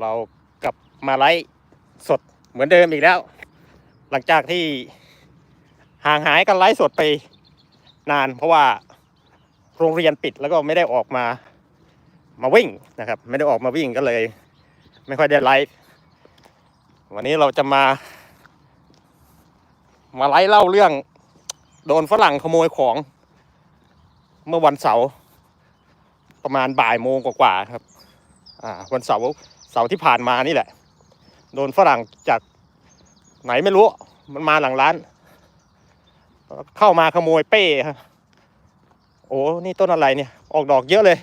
เรากลับมาไลฟ์สดเหมือนเดิมอีกแล้ว หลังจากที่ห่างหายกันไลฟ์สดไปนาน เพราะว่าโรงเรียนปิดแล้วก็ไม่ได้ออกมามาวิ่งนะครับ ไม่ได้ออกมาวิ่งก็เลย ไม่ค่อยได้ไลฟ์วันนี้เราจะมา มาไลฟ์เล่าเรื่อง โดนฝรั่งขโมยของ เมื่อวันเสาร์ประมาณบ่ายโมงกว่าๆครับ อ่า วันเสาร์ เสาร์ที่ผ่านมานี่แหละ โดนฝรั่งจากไหนไม่รู้ มันมาหลังร้าน เข้ามาขโมยเป้ครับโอ้นี่ต้นอะไรเนี่ย ออกดอกเยอะเลย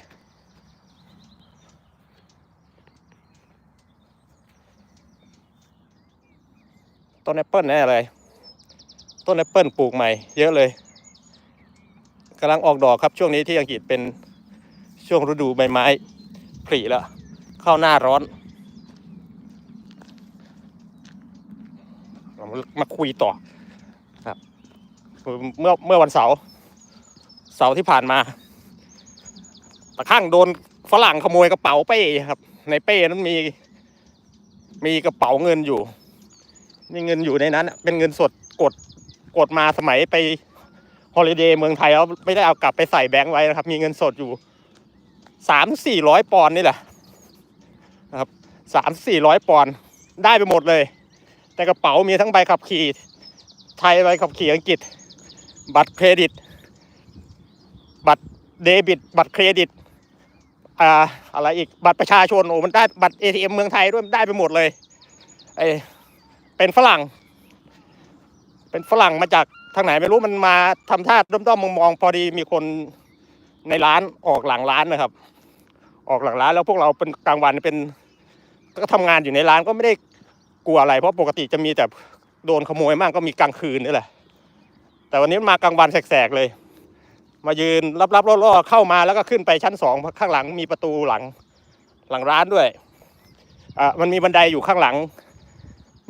ต้นแอปเปิลแน่เลยต้นแอปเปิลปลูกใหม่ เยอะเลยกำลังออกดอกครับช่วงนี้ที่อังกฤษเป็นช่วงฤดูใบไม้ผลิแล้ว เข้าหน้าร้อน เรามาคุยต่อครับเมื่อเมื่อวันเสาร์เสาร์ที่ผ่านมาตะข้างโดนฝรั่งขโมยกระเป๋าเป้ครับ ในเป้นั้นมีมีกระเป๋าเงินอยู่ มีเงินอยู่ในนั้น เป็นเงินสดกดกดมาสมัยไปฮอลิเดย์เมืองไทยแล้วไม่ได้เอากลับไปใส่แบงค์ไว้นะครับ มีเงินสดอยู่สามสี่ร้อยปอนด์นี่แหละ นะครับสามสี่ร้อยปอนด์ได้ไปหมดเลย แต่กระเป๋ามีทั้งใบขับขี่ไทยใบขับขี่อังกฤษ บัตรเครดิต บัตรเดบิต บัตรเครดิตอ่าอะไรอีกบัตรประชาชนโอ้มันได้บัตร ATM เมืองไทยด้วยมันได้ไปหมดเลยไอเป็นฝรั่ง เป็นฝรั่งมาจากทางไหนไม่รู้มันมาทำท่าด้อมๆมองๆพอดีมีคนในร้านออกหลังร้านนะครับ ออกหลังร้านแล้วพวกเราเป็นกลางวันเป็นก็ทำงานอยู่ในร้านก็ไม่ได้กลัวอะไร เพราะปกติจะมีแต่โดนขโมยมากก็มีกลางคืนนี่แหละ แต่วันนี้มากลางวันแสกๆเลย มายืนรับๆล่อๆเข้ามาแล้วก็ขึ้นไปชั้นสองข้างหลังมีประตูหลังหลังร้านด้วยอ่ามันมีบันไดอยู่ข้างหลัง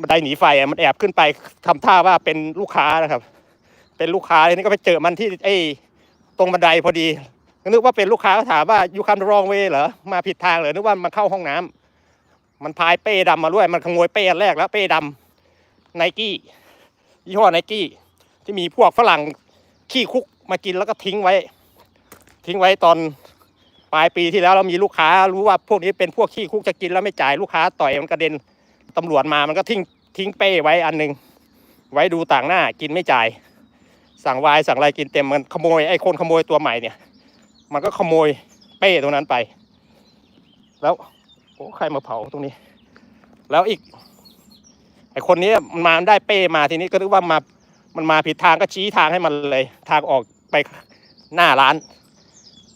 บันไดหนีไฟอะมันแอบขึ้นไปทำท่าว่าเป็นลูกค้านะครับ เป็นลูกค้าทีนี้ก็ไปเจอมันที่ไอ้ตรงบันไดพอดี นึกว่าเป็นลูกค้าก็ถามว่า you come the wrong way เหรอมาผิดทางเหรอนึกว่ามันเข้าห้องน้ำมันพายเป้ดำมาด้วย มันขโมยเป้แรกแล้วเป้ดำไนกี้ยี่ห้อไนกี้ที่มีพวกฝรั่งขี้คุกมากินแล้วก็ทิ้งไว้ ทิ้งไว้ตอนปลายปีที่แล้วเรามีลูกค้า รู้ว่าพวกนี้เป็นพวกขี้คุกจะกินแล้วไม่จ่ายลูกค้าต่อยมันกระเด็นตำรวจมามันก็ทิ้งทิ้งเป้ไว้อันหนึ่งไว้ดูต่างหน้ากินไม่จ่าย สั่งวายสั่งอะไรกินเต็มมันขโมยไอ้คนขโมยตัวใหม่เนี่ย มันก็ขโมยเป้ตรงนั้นไป แล้วโอ้ใครมาเผาตรงนี้ แล้วอีกไอคนนี้มันมาได้เป้มาทีนี้ก็นึกว่ามามันมาผิดทางก็ชี้ทางให้มันเลย ทางออกไปหน้าร้าน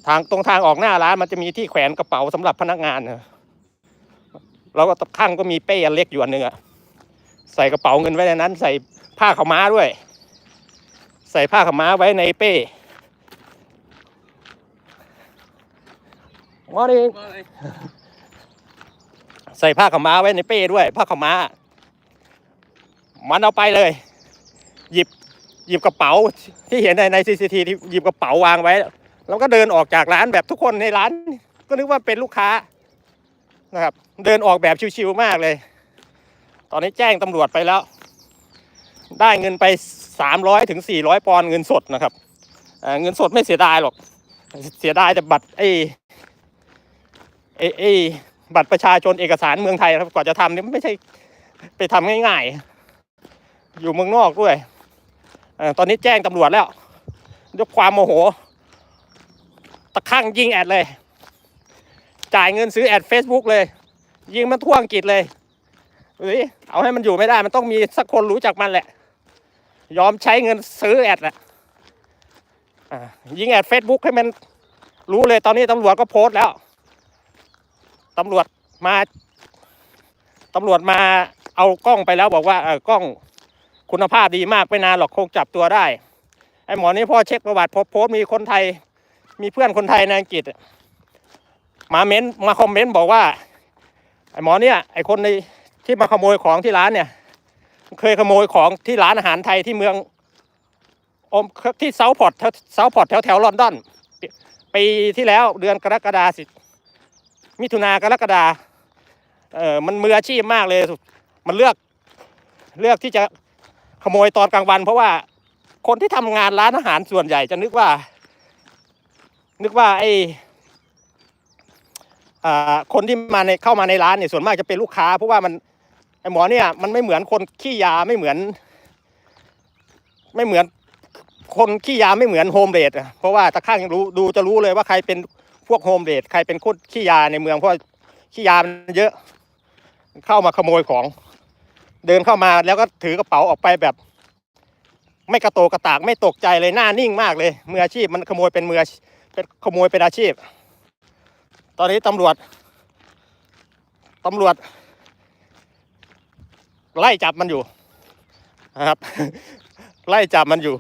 ทางตรงทางออกหน้าร้าน มันจะมีที่แขวนกระเป๋าสำหรับพนักงานนะแล้วก็ข้างก็มีเป้อันเล็กอยู่อันหนึ่งอะใส่กระเป๋าเงินไว้ในนั้น ใส่ผ้าขาวม้าด้วย ใส่ผ้าขาวม้าไว้ในเป้ มอนี่ใส่ผ้าขาวม้าไว้ในเป้ด้วย ผ้าขาวม้า มันเอาไปเลย หยิบหยิบกระเป๋าที่เห็นในในซีซีทีหยิบกระเป๋าวางไว้ แล้วก็เดินออกจากร้านแบบทุกคนในร้าน ก็นึกว่าเป็นลูกค้านะครับ เดินออกแบบชิวๆมากเลย ตอนนี้แจ้งตำรวจไปแล้ว ได้เงินไป300ถึง400ปอนด์เงินสดนะครับเเงินสดไม่เสียดายหรอก เสียดายแต่บัตรไอ้ ไอ้ไอ้บัตรประชาชนเอกสารเมืองไทยครับกว่าจะทำเนี่ยไม่ใช่ไปทำง่ายๆ อยู่เมืองนอกด้วยอตอนนี้แจ้งตำรวจแล้วด้วยความโมโห ตะข้างยิงแอดเลย จ่ายเงินซื้อแอด Facebook เลย ยิงมันทั่วอังกฤษเลยเฮ้ยเอาให้มันอยู่ไม่ได้ มันต้องมีสักคนรู้จักมันแหละ ยอมใช้เงินซื้อแอดแหละยิงแอด Facebook ให้มันรู้เลยตอนนี้ตำรวจก็โพสต์แล้ว ตำรวจมาตำรวจมาเอากล้องไปแล้วบอกว่าเออกล้องคุณภาพดีมากไม่นานหรอกคงจับตัวได้ ไอ้หมอนี่พ่อเช็คประวัติพบโพสมีคนไทย มีเพื่อนคนไทยในอังกฤษ มาเม้นมาคอมเมนต์บอกว่าไอ้หมอเนี่ยไอ้คนในที่มาขโมยของที่ร้านเนี่ย เคยขโมยของที่ร้านอาหารไทยที่เมืองอมที่เซาพอร์ตเซาพอร์ตแถวแถวลอนดอนปีปีที่แล้วเดือนกรกฎาสิ มิถุนากรกฎาเออมันมืออาชีพมากเลย มันเลือกเลือกที่จะขโมยตอนกลางวัน เพราะว่าคนที่ทำงานร้านอาหารส่วนใหญ่จะนึกว่า นึกว่าไออ่าคนที่มาในเข้ามาในร้านเนี่ยส่วนมากจะเป็นลูกค้า เพราะว่ามันไอหมอเนี่ยมันไม่เหมือนคนขี้ยาไม่เหมือน ไม่เหมือนคนขี้ยาไม่เหมือนโฮมเรดอะเพราะว่าตะข้างยังรู้ดูจะรู้เลยว่าใครเป็น พวกโฮมเรดใครเป็นคนขี้ยาในเมืองเพราะขี้ยามันเยอะเข้ามาขโมยของ เดินเข้ามาแล้วก็ถือกระเป๋าออกไปแบบ ไม่กระโตกกระตากไม่ตกใจเลยหน้านิ่งมากเลยมืออาชีพมันขโมยเป็นมือเป็นขโมยเป็นอาชีพ ตอนนี้ตำรวจตำรวจ ไล่จับมันอยู่นะครับ ไล่จับมันอยู่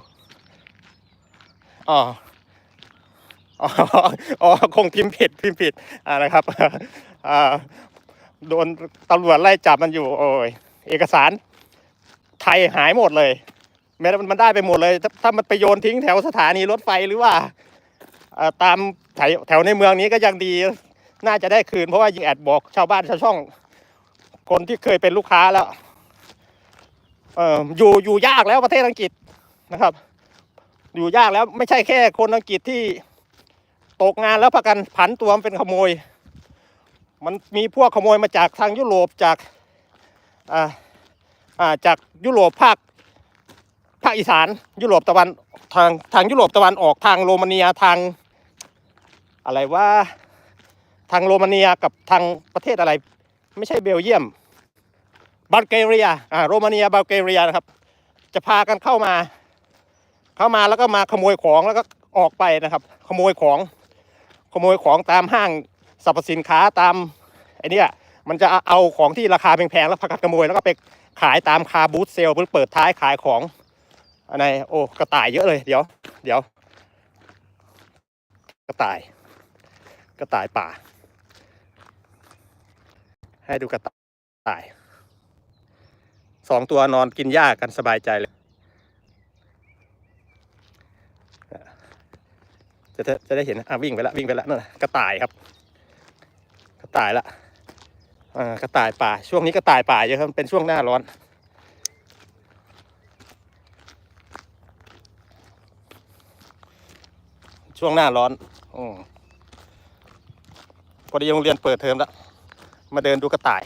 อ๋อ อ๋ออ๋อคงพิมพ์ผิดพิมพ์ผิดอ่านะครับอ่าโดนตำรวจไล่จับมันอยู่ โอ้ยเอกสารไทยหายหมดเลย แม้มันมันได้ไปหมดเลยถ้าถ้ามันไปโยนทิ้งแถวสถานีรถไฟหรือว่าตามแถวแถวในเมืองนี้ก็ยังดี น่าจะได้คืนเพราะว่ายิงแอดบอกชาวบ้านชาวช่อง คนที่เคยเป็นลูกค้าแล้วเอออยู่อยู่ยากแล้วประเทศอังกฤษนะครับ อยู่ยากแล้วไม่ใช่แค่คนอังกฤษที่ ตกงานแล้วประกันผันตัวมาเป็นขโมย มันมีพวกขโมยมาจากทางยุโรปจากอ่าอ่าจากยุโรปภาคภาคอีสานยุโรปตะวันทางทางยุโรปตะวันออกทางโรมาเนียทางอะไรว่าทางโรมาเนียกับทางประเทศอะไร ไม่ใช่เบลเยียมบัลแกเรียอ่าโรมาเนียบัลแกเรียนะครับ จะพากันเข้ามา เข้ามาแล้วก็มาขโมยของแล้วก็ออกไปนะครับ ขโมยของ ขโมยของตามห้างสรรพสินค้าตามไอ้เนี่ยมันจะเอาของที่ราคาแพงๆแล้วพากันขโมยแล้วก็ไปขายตามคาบูธเซลเปิดท้ายขายของอะไรโอ้กระต่ายเยอะเลยเดี๋ยว เดี๋ยว กระต่าย กระต่ายป่า ให้ดูกระต่ายสองตัวนอนกินหญ้ากันสบายใจเลย จะจะได้เห็นอะวิ่งไปล้ววิ่งไปล้วนั่นน่ะกระต่ายครับ กระต่ายละอ่ากระต่ายป่า ช่วงนี้กระต่ายป่าเยอะครับเป็นช่วงหน้าร้อน ช่วงหน้าร้อนอมพอดีโรงเรียนเปิดเทอมแล้วมาเดินดูกระต่าย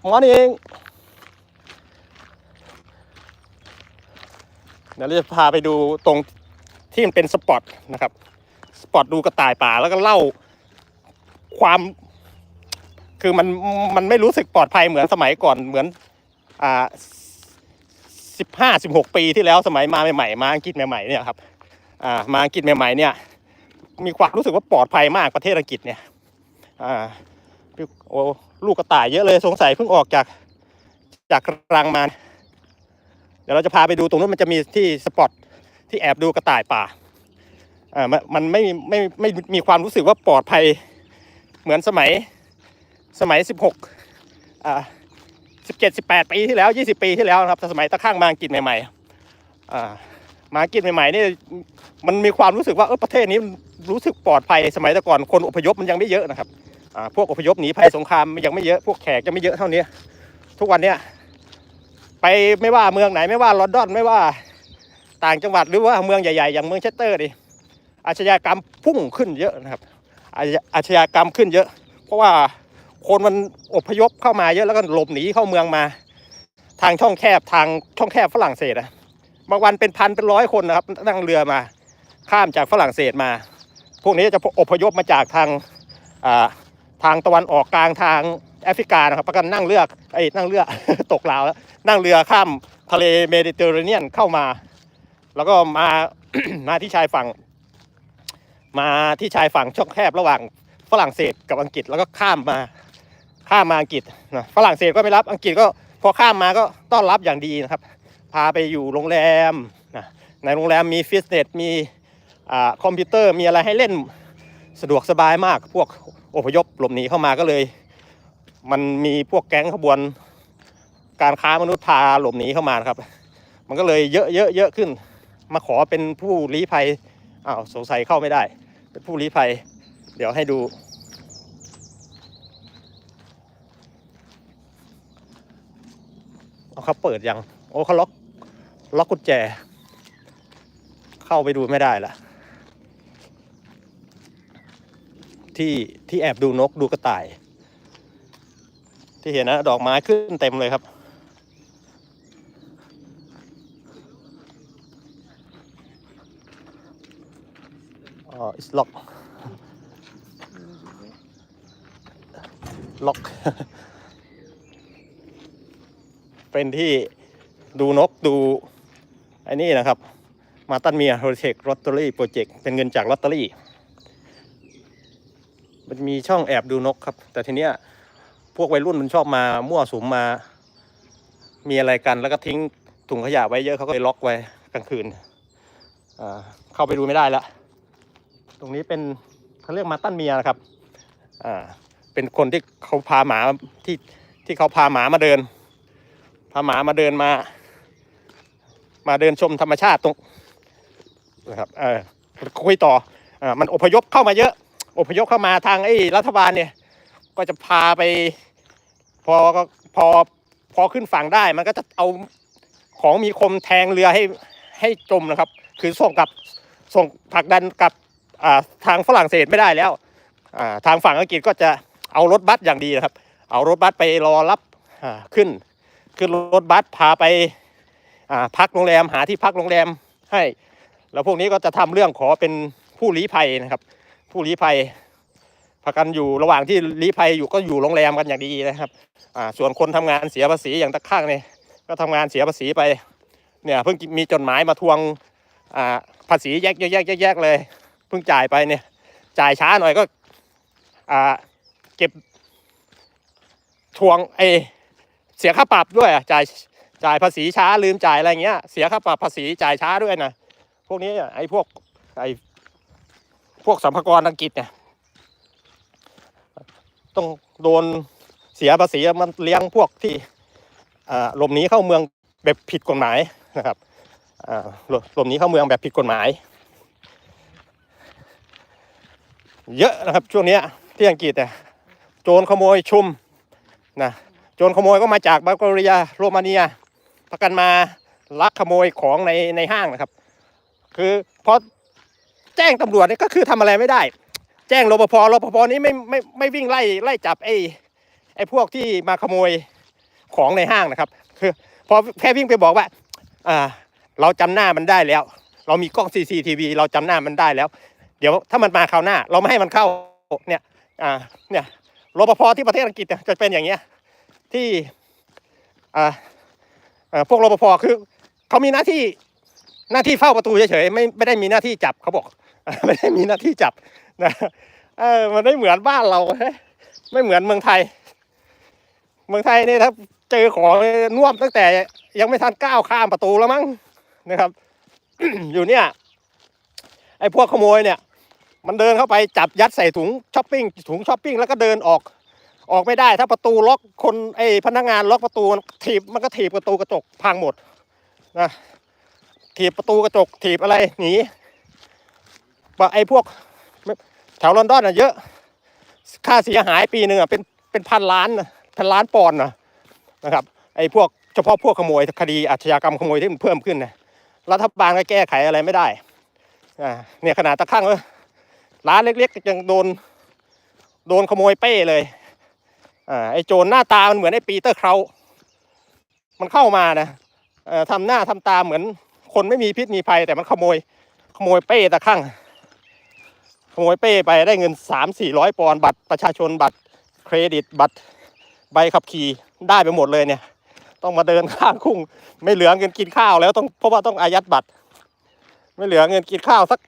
หมอนี่เองเดี๋ยวเราจะพาไปดูตรง ที่มันเป็นสปอตนะครับ สปอตดูกระต่ายป่าแล้วก็เล่าความ คือมันมันไม่รู้สึกปลอดภัยเหมือนสมัยก่อนเหมือน อ่าสิบห้าสิบหกปีที่แล้วสมัยมาใหม่ๆมาอังกฤษใหม่ๆเนี่ยครับ อ่า มาอังกฤษใหม่ๆเนี่ย มีความรู้สึกว่าปลอดภัยมากประเทศอังกฤษเนี่ย อ่าโอ้ลูกกระต่ายเยอะเลยสงสัยเพิ่งออกจากจากรังมาเดี๋ยวเราจะพาไปดูตรงนู้นมันจะมีที่สปอต ที่แอบดูกระต่ายป่าอ่ามันไม่ไม่ไม่ไม่มีความรู้สึกว่าปลอดภัยเหมือนสมัยสมัยสิบหกอ่าสิบเจ็ดสิบแปดปีที่แล้วยี่สิบปีที่แล้วนะครับสมัยตะข้างมางกฤษใหม่ๆอ่ามากฤษใหม่ๆนี่มันมีความรู้สึกว่าเออประเทศนี้รู้สึกปลอดภัยสมัยแต่ก่อนคนอพยพมันยังไม่เยอะนะครับอ่าพวกอพยพหนีภัยสงครามยังไม่เยอะพวกแขกยังไม่เยอะเท่านี้ ทุกวันเนี้ยไปไม่ว่าเมืองไหนไม่ว่าลอนดอนไม่ว่า ต่างจังหวัดหรือว่าเมืองใหญ่ๆ อย่างเมืองเชสเตอร์ดิอาชญากรรมพุ่งขึ้นเยอะนะครับอาชญาอาชญากรรมขึ้นเยอะ เพราะว่าคนมันอพยพเข้ามาเยอะแล้วก็หลบหนีเข้าเมืองมา ทางช่องแคบทางช่องแคบฝรั่งเศสอะบางวันเป็นพันเป็นร้อยคนนะครับนั่งเรือมา ข้ามจากฝรั่งเศสมา พวกนี้จะอพยพมาจากทางอ่าทางตะวันออกกลางทางแอฟริกานะครับประกันนั่งเรือไอ้นั่งเรือตกลาวแล้วนั่งเรือข้ามทะเลเมดิเตอร์เรเนียนเข้ามา แล้วก็มา มาที่ชายฝั่ง มาที่ชายฝั่งช่องแคบระหว่างฝรั่งเศสกับอังกฤษแล้วก็ข้ามมาข้ามมาอังกฤษนะฝรั่งเศสก็ไม่รับอังกฤษก็พอข้ามมาก็ต้อนรับอย่างดีนะครับ พาไปอยู่โรงแรมนะในโรงแรมมีฟิตเนสมีอ่าคอมพิวเตอร์มีอะไรให้เล่นสะดวกสบายมาก พวกอพยพหลบหนีเข้ามาก็เลย มันมีพวกแก๊งขบวน การค้ามนุษย์พาหลบหนีเข้ามานะครับ มันก็เลยเยอะเยอะเยอะขึ้น มาขอเป็นผู้ลี้ภัยอ้าวสงสัยเข้าไม่ได้ เป็นผู้ลี้ภัย เดี๋ยวให้ดู เอาครับเปิดยัง โอ้เขาล็อกล็อกกุญแจ เข้าไปดูไม่ได้ละที่ที่แอบดูนกดูกระต่าย ที่เห็นนะดอกไม้ขึ้นเต็มเลยครับ it's lock lock เป็นที่ดูนกดูไอ้นี่นะครับ มาตันเมียโฮเทคลอตเตอรี่โปรเจกต์เป็นเงินจากลอตเตอรี่ มันมีช่องแอบดูนกครับ แต่ทีเนี้ยพวกวัยรุ่นมันชอบมามั่วสุมมา มีอะไรกันแล้วก็ทิ้งถุงขยะไว้เยอะเขาก็ไปล็อกไว้กลางคืนเข้าไปดูไม่ได้ละ ตรงนี้เป็นเขาเรียกมาตันเมียนะครับอ่าเป็นคนที่เขาพาหมาที่ที่เขาพาหมามาเดิน พาหมามาเดินมา มาเดินชมธรรมชาติตรงนะครับเออคุยต่ออ่ามันอพยพเข้ามาเยอะ อพยพเข้ามาทางไอ้รัฐบาลเนี่ย ก็จะพาไป พอก็พอพอขึ้นฝั่งได้มันก็จะเอาของมีคมแทงเรือให้ให้จมนะครับ คือส่งกลับส่งผลักดันกลับ ทางฝรั่งเศสไม่ได้แล้วทางฝั่งอังกฤษก็จะเอารถบัสอย่างดีนะครับ เอารถบัสไปรอรับขึ้น ขึ้นรถบัสพาไปพักโรงแรมหาที่พักโรงแรมให้ แล้วพวกนี้ก็จะทำเรื่องขอเป็นผู้ลี้ภัยนะครับ ผู้ลี้ภัยพากันอยู่ระหว่างที่ลี้ภัยอยู่ก็อยู่โรงแรมกันอย่างดีนะครับส่วนคนทำงานเสียภาษีอย่างตะข้างเนี่ยก็ทำงานเสียภาษีไปเนี่ยเพิ่งมีจดหมายมาทวงภาษีแยกแยกแยกแยกแยกเลย เพิ่งจ่ายไปเนี่ย จ่ายช้าหน่อยก็อ่าเก็บทวงไอเสียค่าปรับด้วยอะจ่ายจ่ายภาษีช้าลืมจ่ายอะไรเงี้ย เสียค่าปรับภาษีจ่ายช้าด้วยนะพวกนี้ไอ้พวกไอ้พวกสัมภากรอังกฤษเนี่ย ต้องโดนเสียภาษีมันเลี้ยงพวกที่หลบหนีเข้าเมืองแบบผิดกฎหมายนะครับหลบหนีเข้าเมืองแบบผิดกฎหมาย เยอะนะครับช่วงนี้ที่อังกฤษเนี่ยโจรขโมยชุมนะโจรขโมยก็มาจากบัลแกเรียโรมาเนียพากันมาลักขโมยของในในห้างนะครับ คือพอแจ้งตำรวจนี่ก็คือทำอะไรไม่ได้ แจ้งรปภรปภนี้ไม่ไม่ไม่วิ่งไล่ไล่จับไอ้ไอ้พวกที่มาขโมยของในห้างนะครับ คือพอแค่วิ่งไปบอกว่าอ่า เราจำหน้ามันได้แล้ว เรามีกล้อง CCTV เราจำหน้ามันได้แล้ว เดี๋ยวถ้ามันมาคราวหน้า เราไม่ให้มันเข้าเนี่ยอ่าเนี่ยรปภที่ประเทศอังกฤษเนี่ยจะเป็นอย่างเงี้ยที่อ่าอ่อพวกรปภคือเขามีหน้าที่หน้าที่เฝ้าประตูเฉยๆไม่ไม่ได้มีหน้าที่จับเขาบอก ไม่ได้มีหน้าที่จับนะเออมันไม่เหมือนบ้านเราไม่เหมือนเมืองไทย เมืองไทยเนี่ยถ้าเจอของน่วมตั้งแต่ยังไม่ทันก้าวข้ามประตูแล้วมั้งนะครับ อยู่เนี่ยไอ้พวกขโมยเนี่ย มันเดินเข้าไปจับยัดใส่ถุงช้อปปิ้งถุงช้อปปิ้งแล้วก็เดินออกออกไม่ได้ถ้าประตูล็อกคนไอ้พนักงานล็อกประตูถีบมันก็ถีบประตูกระจกพังหมดนะถีบประตูกระจกถีบอะไรหนีว่าไอ้พวกแถวลอนดอนอะเยอะ ค่าเสียหายปีหนึ่งอะเป็นเป็นพันล้านนะพันล้านปอนด์นะนะครับไอ้พวกเฉพาะพวกขโมยคดีอาชญากรรมขโมยที่มันเพิ่มขึ้นนะรัฐบาลก็แก้ไขอะไรไม่ได้อ่าเนี่ยขนาดตะข้างเลย ร้านเล็กๆยังโดน โดนขโมยเป้เลยอ่าไอ้โจรหน้าตามันเหมือนไอ้ปีเตอร์เครามันเข้ามานะเอ่อทำหน้าทำตาเหมือนคนไม่มีพิษมีภัย แต่มันขโมย ขโมยเป้ตะข้างขโมยเป้ไปได้เงินสามสี่ร้อยปอนด์บัตรประชาชนบัตรเครดิตบัตรใบขับขี่ได้ไปหมดเลยเนี่ย ต้องมาเดินข้างคุ้ง ไม่เหลือเงินกินข้าวแล้วต้องเพราะว่าต้องอายัดบัตร ไม่เหลือเงินกินข้าวสัก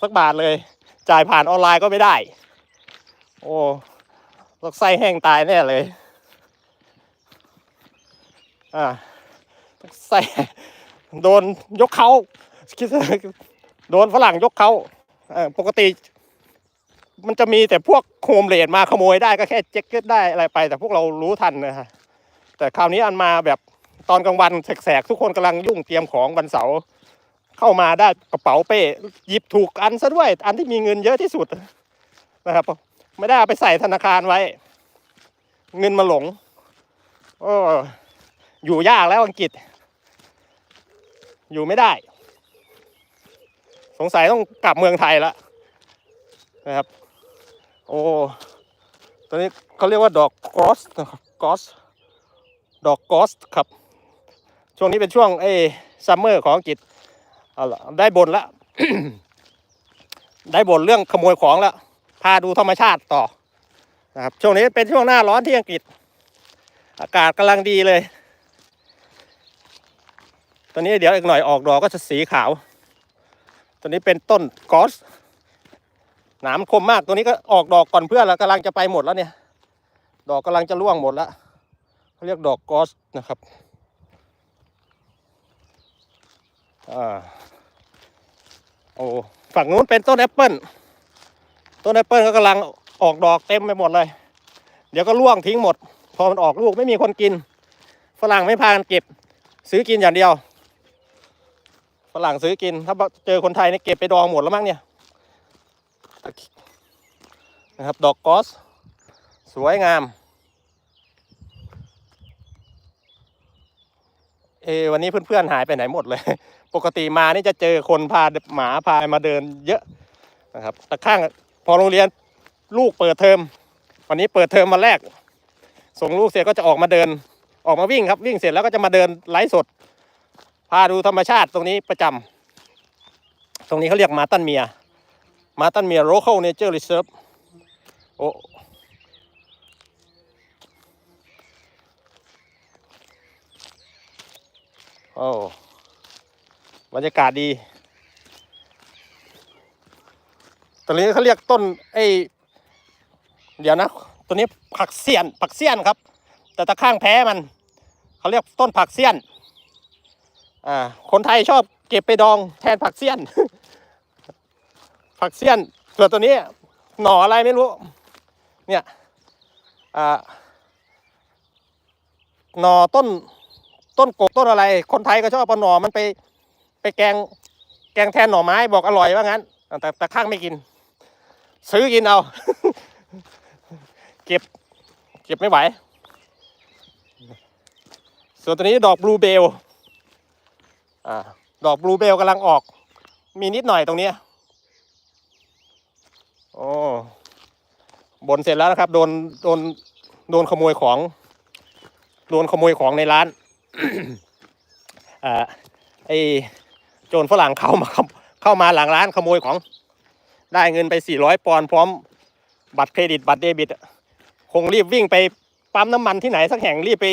สักบาทเลย จ่ายผ่านออนไลน์ก็ไม่ได้ โอ้ตกไส้แห้งตายแน่เลย อ่าตกไส้โดนยกเขาคิดโดนฝรั่งยกเขาเอ่อปกติ มันจะมีแต่พวกโฮมเลดมาขโมยได้ก็แค่เจ็คเก็ตได้อะไรไป แต่พวกเรารู้ทันนะฮะแต่คราวนี้อันมาแบบตอนกลางวันแสกๆ ทุกคนกำลังยุ่งเตรียมของวันเสาร์ เข้ามาได้กระเป๋าเป้หยิบถูกอันซะด้วย อันที่มีเงินเยอะที่สุดนะครับ ไม่ได้เอาไปใส่ธนาคารไว้ เงินมาหลงโอ้อยู่ยากแล้วอังกฤษ อยู่ไม่ได้ สงสัยต้องกลับเมืองไทยแล้วนะครับ โอ้ตอนนี้เขาเรียกว่าดอกกอสนะครับกอสดอกกอสครับ ช่วงนี้เป็นช่วงไอ้ซัมเมอร์ของอังกฤษ เอาละได้บนละ ได้บนเรื่องขโมยของแล้วพาดูธรรมชาติต่อนะครับช่วงนี้เป็นช่วงหน้าร้อนที่อังกฤษ อากาศกำลังดีเลย ตอนนี้เดี๋ยวอีกหน่อยออกดอกก็จะสีขาว ตัวนี้เป็นต้นกอสหนามคมมากตัวนี้ก็ออกดอกก่อนเพื่อนแล้วกำลังจะไปหมดแล้วเนี่ย ดอกกำลังจะร่วงหมดแล้วเขาเรียกดอกกอสนะครับ อ่าโอ้ฝั่งนู้นเป็นต้นแอปเปิลต้นแอปเปิลก็กำลังออกดอกเต็มไปหมดเลย เดี๋ยวก็ร่วงทิ้งหมด พอมันออกลูกไม่มีคนกิน ฝรั่งไม่พากันเก็บ ซื้อกินอย่างเดียว ฝรั่งซื้อกิน ถ้าเจอคนไทยเนี่ยเก็บไปดองหมดแล้วมั้งเนี่ยนะครับดอกกอส สวยงาม เอวันนี้เพื่อนๆหายไปไหนหมดเลย ปกติมานี่จะเจอคนพาหมาพามาเดินเยอะนะครับแต่ข้างพอโรงเรียนลูกเปิดเทอม วันนี้เปิดเทอมมาแรก ส่งลูกเสร็จก็จะออกมาเดิน ออกมาวิ่งครับวิ่งเสร็จแล้วก็จะมาเดินไลฟ์สด พาดูธรรมชาติตรงนี้ประจำตรงนี้เขาเรียกมาตันเมีย มาตันเมีย local nature reserve โอ้โอ้ บรรยากาศดีตรงนี้เขาเรียกต้นไอ้เดี๋ยวนะ ตัวนี้ผักเสี้ยน ผักเสี้ยนครับ แต่ตะข้างแพ้มัน เขาเรียกต้นผักเสี้ยน อ่า คนไทยชอบเก็บไปดองแทนผักเสี้ยน ผักเสี้ยนส่วนตัวนี้ หน่ออะไรไม่รู้ เนี่ย อ่า หน่อต้น ต้นกบต้นอะไร คนไทยก็ชอบเอาหน่อมันไป ไปแกงแกงแทนหน่อไม้บอกอร่อยว่างั้น แต่แต่ข้างไม่กิน ซื้อกินเอา เก็บ เก็บไม่ไหว ส่วนตัวนี้ดอกบลูเบลอ่าดอกบลูเบลกำลังออก มีนิดหน่อยตรงนี้โอ้บนเสร็จแล้วนะครับ โดนโดนโดนขโมยของโดนขโมยของในร้านอ่าไอ โจรฝรั่งเข้ามาเข้ามาหลังร้านขโมยของได้เงินไป 400 ปอนด์พร้อมบัตรเครดิตบัตรเดบิต คงรีบวิ่งไปปั๊มน้ำมันที่ไหนสักแห่งรีบไป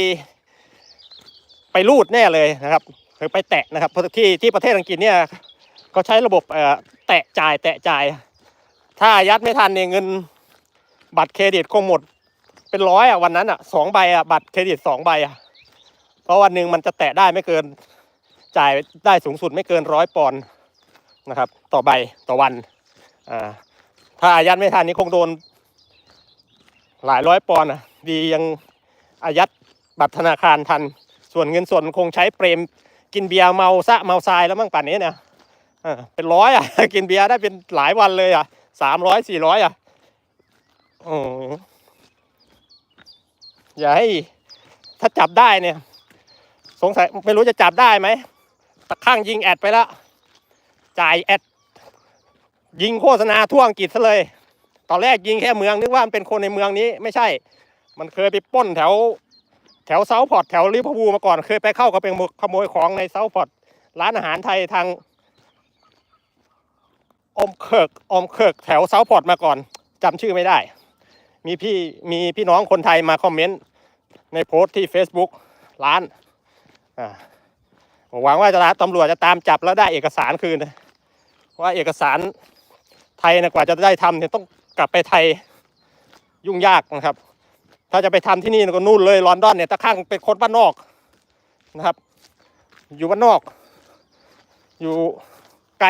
ไปรูดแน่เลยนะครับคือไปแตะนะครับที่ที่ประเทศอังกฤษเนี่ยเขาใช้ระบบเอ่อแตะจ่ายแตะจ่าย ถ้าอายัดไม่ทันเนี่ยเงินบัตรเครดิตคงหมด เป็นร้อยอะวันนั้นอะสองใบอะบัตรเครดิตสองใบอะเพราะวันหนึ่งมันจะแตะได้ไม่เกิน จ่ายได้สูงสุดไม่เกินร้อยปอนด์นะครับ ต่อใบต่อวันอ่าถ้าอายัดไม่ทันนี่คงโดน หลายร้อยปอนด์อะดียังอายัดบัตรธนาคารทัน ส่วนเงินส่วนคงใช้เปรมกินเบียร์เมาซะเมาทรายแล้วมั่งป่านนี้เนี่ยอ่าเป็นร้อยอะ กินเบียร์ได้เป็นหลายวันเลยอะสามร้อยสี่ร้อยอะโอ้อย่าให้ถ้าจับได้เนี่ย สงสัยไม่รู้จะจับได้ไหม ตะข้างยิงแอดไปแล้ว จ่ายแอด ยิงโฆษณาทั่วอังกฤษซะเลย ตอนแรกยิงแค่เมืองนึกว่ามันเป็นคนในเมืองนี้ไม่ใช่ มันเคยไปป้นแถว แถวเซาท์พอร์ตแถวลิเวอร์พูลมาก่อน เคยไปเข้ากับเป็นขโมยของในเซาท์พอร์ตร้านอาหารไทยทางอมเคิร์กอมเคิร์กแถวเซาท์พอร์ตมาก่อนจำชื่อไม่ได้ มีพี่มีพี่น้องคนไทยมาคอมเมนต์ในโพสต์ที่ Facebook ร้านอ่า หวังว่าจะตำรวจจะตามจับแล้วได้เอกสารคืนนะว่าเอกสารไทยนะกว่าจะได้ทำเนี่ยต้องกลับไปไทยยุ่งยากนะครับ ถ้าจะไปทำที่นี่ก็นู่นเลยลอนดอนเนี่ยตะข้างเป็นคนบ้านนอกนะครับ อยู่บ้านนอก อยู่ไกล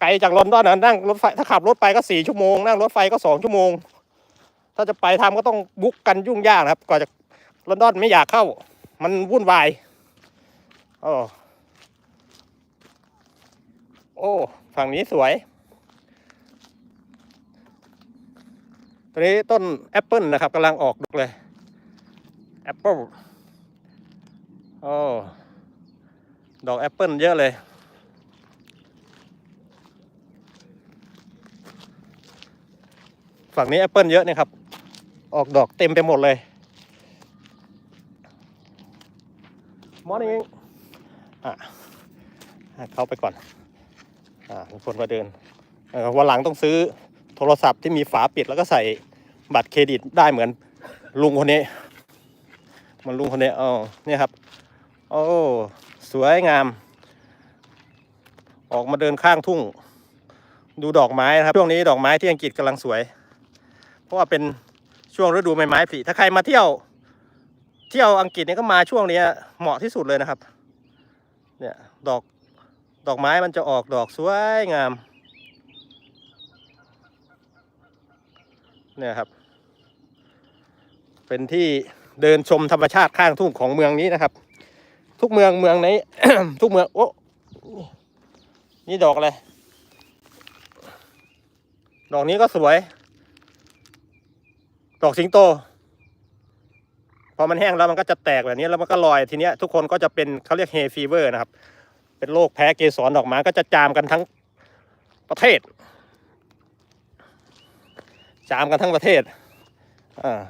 ไกลจากลอนดอนนะนั่งรถไฟถ้าขับรถไปก็สี่ชั่วโมงนั่งรถไฟก็สองชั่วโมง ถ้าจะไปทำก็ต้องบุ๊กกันยุ่งยากนะครับก่อนจะลอนดอนไม่อยากเข้า มันวุ่นวาย โอ้โอ้ฝั่งนี้สวยตอนนี้ต้นแอปเปิลนะครับกำลังออกดกเลยแอปเปิลโอ้ดอกแอปเปิลเยอะเลยฝั่งนี้แอปเปิลเยอะเนี่ยครับ ออกดอกเต็มไปหมดเลยม อะเข้าไปก่อนอ่าทุกคนก็เดินวันหลังต้องซื้อโทรศัพท์ที่มีฝาปิดแล้วก็ใส่บัตรเครดิตได้เหมือนลุงคนนี้ มันลุงคนนี้อ๋อเนี่ยครับ โอ้สวยงาม ออกมาเดินข้างทุ่ง ดูดอกไม้นะครับ ช่วงนี้ดอกไม้ที่อังกฤษกำลังสวย เพราะว่าเป็นช่วงฤดูใบไม้ผลิถ้าใครมาเที่ยว เที่ยวอังกฤษเนี่ยก็มาช่วงนี้เหมาะที่สุดเลยนะครับ เนี่ยดอกดอกไม้มันจะออกดอกสวยงาม เนี่ยครับ เป็นที่เดินชมธรรมชาติข้างทุ่งของเมืองนี้นะครับ ทุกเมืองเมืองไหนทุกเมืองโอ้นี่ดอกอะไร ดอกนี้ก็สวย ดอกสิงโต อมันแห้งแล้วมันก็จะแตกแบบนี้แล้วมันก็ลอยทีเนี้ยทุกคนก็จะเป็นเขาเรียกเฮฟีเวอร์นะครับ เป็นโรคแพ้เกสรดอกไม้ก็จะจามกันทั้งประเทศ จามกันทั้งประเทศอ่า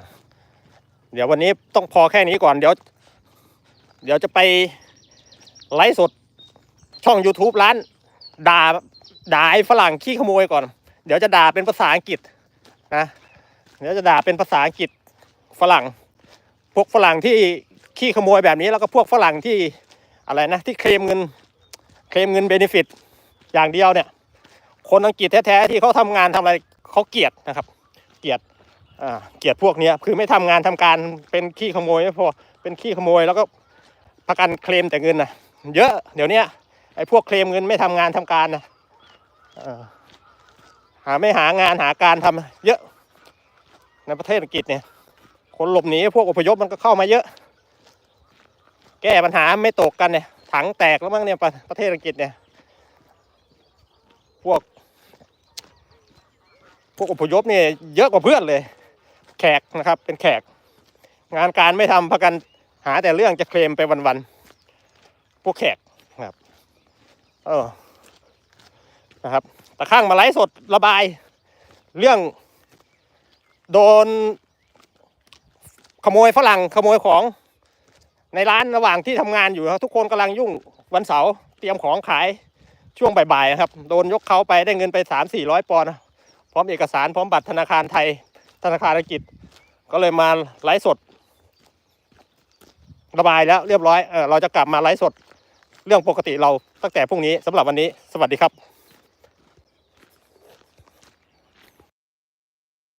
เดี๋ยววันนี้ต้องพอแค่นี้ก่อนเดี๋ยว เดี๋ยวจะไปไลฟ์สดช่อง YouTube ร้านด่าด่าไอ้ฝรั่งขี้ขโมยก่อน เดี๋ยวจะด่าเป็นภาษาอังกฤษนะเดี๋ยวจะด่าเป็นภาษาอังกฤษฝรั่ง พวกฝรั่งที่ขี้ขโมยแบบนี้แล้วก็พวกฝรั่งที่อะไรนะที่เคลมเงินเคลมเงินเบนฟิตอย่างเดียวเนี่ย คนอังกฤษแท้ๆที่เขาทำงานทำอะไรเขาเกลียดนะครับ เกลียดอ่าเกลียดพวกเนี้ยคือไม่ทำงานทำการเป็นขี้ขโมยไม่พอเป็นขี้ขโมยแล้วก็ประกันเคลมแต่เงินนะเยอะเดี๋ยวนี้ไอ้พวกเคลมเงินไม่ทำงานทำการนะหาไม่หางานหาการทำเยอะในประเทศอังกฤษเนี่ย คนหลบหนีพวกอพยพมันก็เข้ามาเยอะ แก้ปัญหาไม่ตกกันเนี่ย ถังแตกแล้วมั้งเนี่ยประประเทศอังกฤษเนี่ย พวก พวกอพยพเนี่ยเยอะกว่าเพื่อนเลย แขกนะครับ เป็นแขก งานการไม่ทำพากันหาแต่เรื่องจะเคลมไปวันๆ พวกแขกนะครับ เออ นะครับตะข้างมาไลฟ์สดระบาย เรื่องโดน ขโมยฝรั่งขโมยของ ในร้านระหว่างที่ทำงานอยู่ครับทุกคนกำลังยุ่งวันเสาร์เตรียมของขายช่วงบ่ายๆครับ โดนยกเขาไปได้เงินไปสามสี่ร้อยปอนด์นะพร้อมเอกสารพร้อมบัตรธนาคารไทย ธนาคารอังกฤษ ก็เลยมาไลฟ์สด ระบายแล้วเรียบร้อยเออเราจะกลับมาไลฟ์สด เรื่องปกติเราตั้งแต่พรุ่งนี้สำหรับวันนี้ สวัสดีครับ